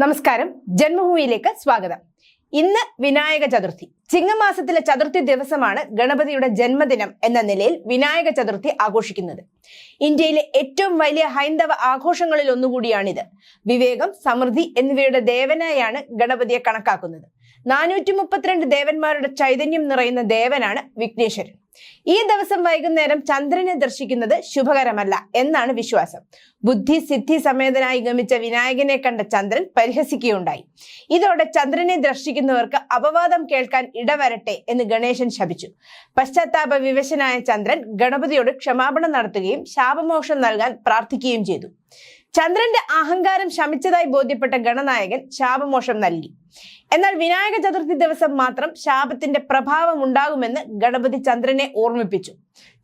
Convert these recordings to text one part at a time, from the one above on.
നമസ്കാരം. ജന്മഭൂമിയിലേക്ക് സ്വാഗതം. ഇന്ന് വിനായക ചതുർത്ഥി. ചിങ്ങമാസത്തിലെ ചതുർത്ഥി ദിവസമാണ് ഗണപതിയുടെ ജന്മദിനം എന്ന നിലയിൽ വിനായക ചതുർത്ഥി ആഘോഷിക്കുന്നത്. ഇന്ത്യയിലെ ഏറ്റവും വലിയ ഹൈന്ദവ ആഘോഷങ്ങളിൽ ഒന്നുകൂടിയാണിത്. വിവേകം സമൃദ്ധി എന്നിവയുടെ ദേവനായാണ് ഗണപതിയെ കണക്കാക്കുന്നത്. നാനൂറ്റി മുപ്പത്തിരണ്ട് ദേവന്മാരുടെ ചൈതന്യം നിറയുന്ന ദേവനാണ് വിഘ്നേശ്വരൻ. ഈ ദിവസം വൈകുന്നേരം ചന്ദ്രനെ ദർശിക്കുന്നത് ശുഭകരമല്ല എന്നാണ് വിശ്വാസം. ബുദ്ധി സിദ്ധി സമേതനായി ഗമിച്ച വിനായകനെ കണ്ട ചന്ദ്രൻ പരിഹസിക്കുകയുണ്ടായി. ഇതോടെ ചന്ദ്രനെ ദർശിക്കുന്നവർക്ക് അപവാദം കേൾക്കാൻ ഇടവരട്ടെ എന്ന് ഗണേശൻ ശപിച്ചു. പശ്ചാത്താപ വിവശനായ ചന്ദ്രൻ ഗണപതിയോട് ക്ഷമാപണം നടത്തുകയും ശാപമോക്ഷം നൽകാൻ പ്രാർത്ഥിക്കുകയും ചെയ്തു. ചന്ദ്രന്റെ അഹങ്കാരം ശമിച്ചതായി ബോധ്യപ്പെട്ട ഗണനായകൻ ശാപമോഷം നൽകി. എന്നാൽ വിനായക ചതുർത്ഥി ദിവസം മാത്രം ശാപത്തിന്റെ പ്രഭാവം ഉണ്ടാകുമെന്ന് ഗണപതി ചന്ദ്രനെ ഓർമ്മിപ്പിച്ചു.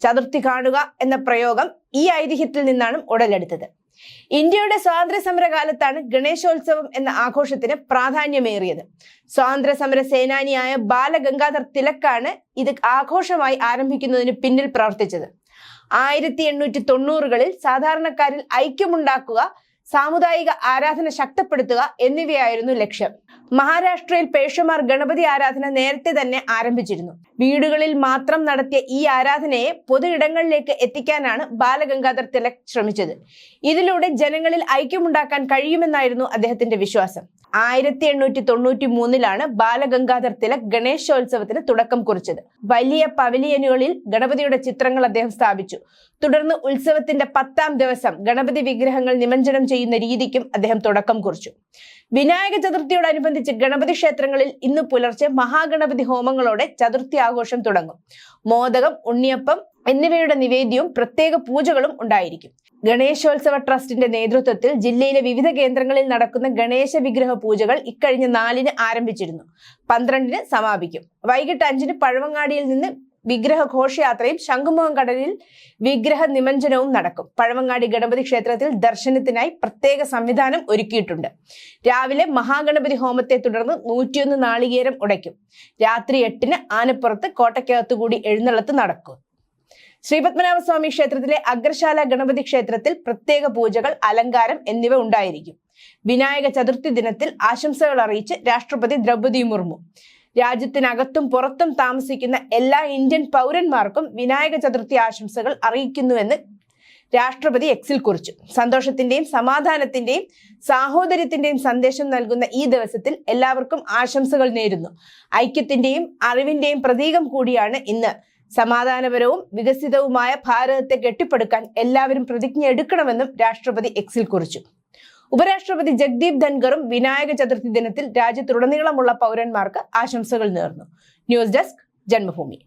ചതുർത്ഥി കാണുക എന്ന പ്രയോഗം ഈ ഐതിഹ്യത്തിൽ നിന്നാണ് ഉടലെടുത്തത്. ഇന്ത്യയുടെ സ്വാതന്ത്ര്യ സമര കാലത്താണ് ഗണേശോത്സവം എന്ന ആഘോഷത്തിന് പ്രാധാന്യമേറിയത്. സ്വാതന്ത്ര്യ സമര സേനാനിയായ ബാലഗംഗാധർ തിലക്കാണ് ഇത് ആഘോഷമായി ആരംഭിക്കുന്നതിന് പിന്നിൽ പ്രവർത്തിച്ചത്. ആയിരത്തി എണ്ണൂറ്റി തൊണ്ണൂറുകളിൽ സാധാരണക്കാരിൽ ഐക്യമുണ്ടാക്കുക സാമുദായിക ആരാധന ശക്തിപ്പെടുത്തുക എന്നിവയായിരുന്നു ലക്ഷ്യം. മഹാരാഷ്ട്രയിൽ പേഷമാർ ഗണപതി ആരാധന നേരത്തെ തന്നെ ആരംഭിച്ചിരുന്നു. വീടുകളിൽ മാത്രം നടത്തിയ ഈ ആരാധനയെ പൊതു ഇടങ്ങളിലേക്ക് എത്തിക്കാനാണ് ബാലഗംഗാധർ തിലക് ശ്രമിച്ചത്. ഇതിലൂടെ ജനങ്ങളിൽ ഐക്യമുണ്ടാക്കാൻ കഴിയുമെന്നായിരുന്നു അദ്ദേഹത്തിന്റെ വിശ്വാസം. ആയിരത്തി എണ്ണൂറ്റി തൊണ്ണൂറ്റി മൂന്നിലാണ് ബാലഗംഗാധർ തിലക് ഗണേശോത്സവത്തിന് തുടക്കം കുറിച്ചത്. വലിയ പവലിയനുകളിൽ ഗണപതിയുടെ ചിത്രങ്ങൾ അദ്ദേഹം സ്ഥാപിച്ചു. തുടർന്ന് ഉത്സവത്തിന്റെ പത്താം ദിവസം ഗണപതി വിഗ്രഹങ്ങൾ നിമഞ്ജനം ചെയ്യുന്ന രീതിക്കും അദ്ദേഹം തുടക്കം കുറിച്ചു. വിനായക ചതുർത്ഥിയോടനുബന്ധിച്ച് ഗണപതി ക്ഷേത്രങ്ങളിൽ ഇന്ന് പുലർച്ചെ മഹാഗണപതി ഹോമങ്ങളോടെ ചതുർത്ഥി ആഘോഷം തുടങ്ങും. മോദകം ഉണ്ണിയപ്പം എന്നിവയുടെ നിവേദ്യവും പ്രത്യേക പൂജകളും ഉണ്ടായിരിക്കും. ഗണേശോത്സവ ട്രസ്റ്റിന്റെ നേതൃത്വത്തിൽ ജില്ലയിലെ വിവിധ കേന്ദ്രങ്ങളിൽ നടക്കുന്ന ഗണേശ വിഗ്രഹ പൂജകൾ ഇക്കഴിഞ്ഞ നാലിന് ആരംഭിച്ചിരുന്നു. പന്ത്രണ്ടിന് സമാപിക്കും. വൈകിട്ട് അഞ്ചിന് പഴവങ്ങാടിയിൽ നിന്ന് വിഗ്രഹ ഘോഷയാത്രയും ശംഖുമുഖം കടലിൽ വിഗ്രഹ നിമഞ്ജനവും നടക്കും. പഴവങ്ങാടി ഗണപതി ക്ഷേത്രത്തിൽ ദർശനത്തിനായി പ്രത്യേക സംവിധാനം ഒരുക്കിയിട്ടുണ്ട്. രാവിലെ മഹാഗണപതി ഹോമത്തെ തുടർന്ന് നൂറ്റിയൊന്ന് നാളികേരം ഉടയ്ക്കും. രാത്രി എട്ടിന് ആനപ്പുറത്ത് കോട്ടയ്ക്കകത്തുകൂടി എഴുന്നള്ളത്ത് നടക്കും. ശ്രീപത്മനാഭസ്വാമി ക്ഷേത്രത്തിലെ അഗ്രശാല ഗണപതി ക്ഷേത്രത്തിൽ പ്രത്യേക പൂജകൾ അലങ്കാരം എന്നിവ ഉണ്ടായിരിക്കും. വിനായക ചതുർത്ഥി ദിനത്തിൽ ആശംസകൾ അറിയിച്ച് രാഷ്ട്രപതി ദ്രൗപദി മുർമു. രാജ്യത്തിനകത്തും പുറത്തും താമസിക്കുന്ന എല്ലാ ഇന്ത്യൻ പൗരന്മാർക്കും വിനായക ചതുർത്ഥി ആശംസകൾ അറിയിക്കുന്നുവെന്ന് രാഷ്ട്രപതി എക്സിൽ കുറിച്ചു. സന്തോഷത്തിന്റെയും സമാധാനത്തിന്റെയും സാഹോദര്യത്തിന്റെയും സന്ദേശം നൽകുന്ന ഈ ദിവസത്തിൽ എല്ലാവർക്കും ആശംസകൾ നേരുന്നു. ഐക്യത്തിന്റെയും അറിവിന്റെയും പ്രതീകം കൂടിയാണ് ഇന്ന്. സമാധാനപരവും വികസിതവുമായ ഭാരതത്തെ കെട്ടിപ്പടുക്കാൻ എല്ലാവരും പ്രതിജ്ഞ എടുക്കണമെന്നും രാഷ്ട്രപതി എക്സിൽ കുറിച്ചു. ഉപരാഷ്ട്രപതി ജഗ്ദീപ് ധൻഗറും വിനായക ചതുർത്ഥി ദിനത്തിൽ രാജ്യത്തുടനീളമുള്ള പൗരന്മാർക്ക് ആശംസകൾ നേർന്നു. News desk Janmabhumi.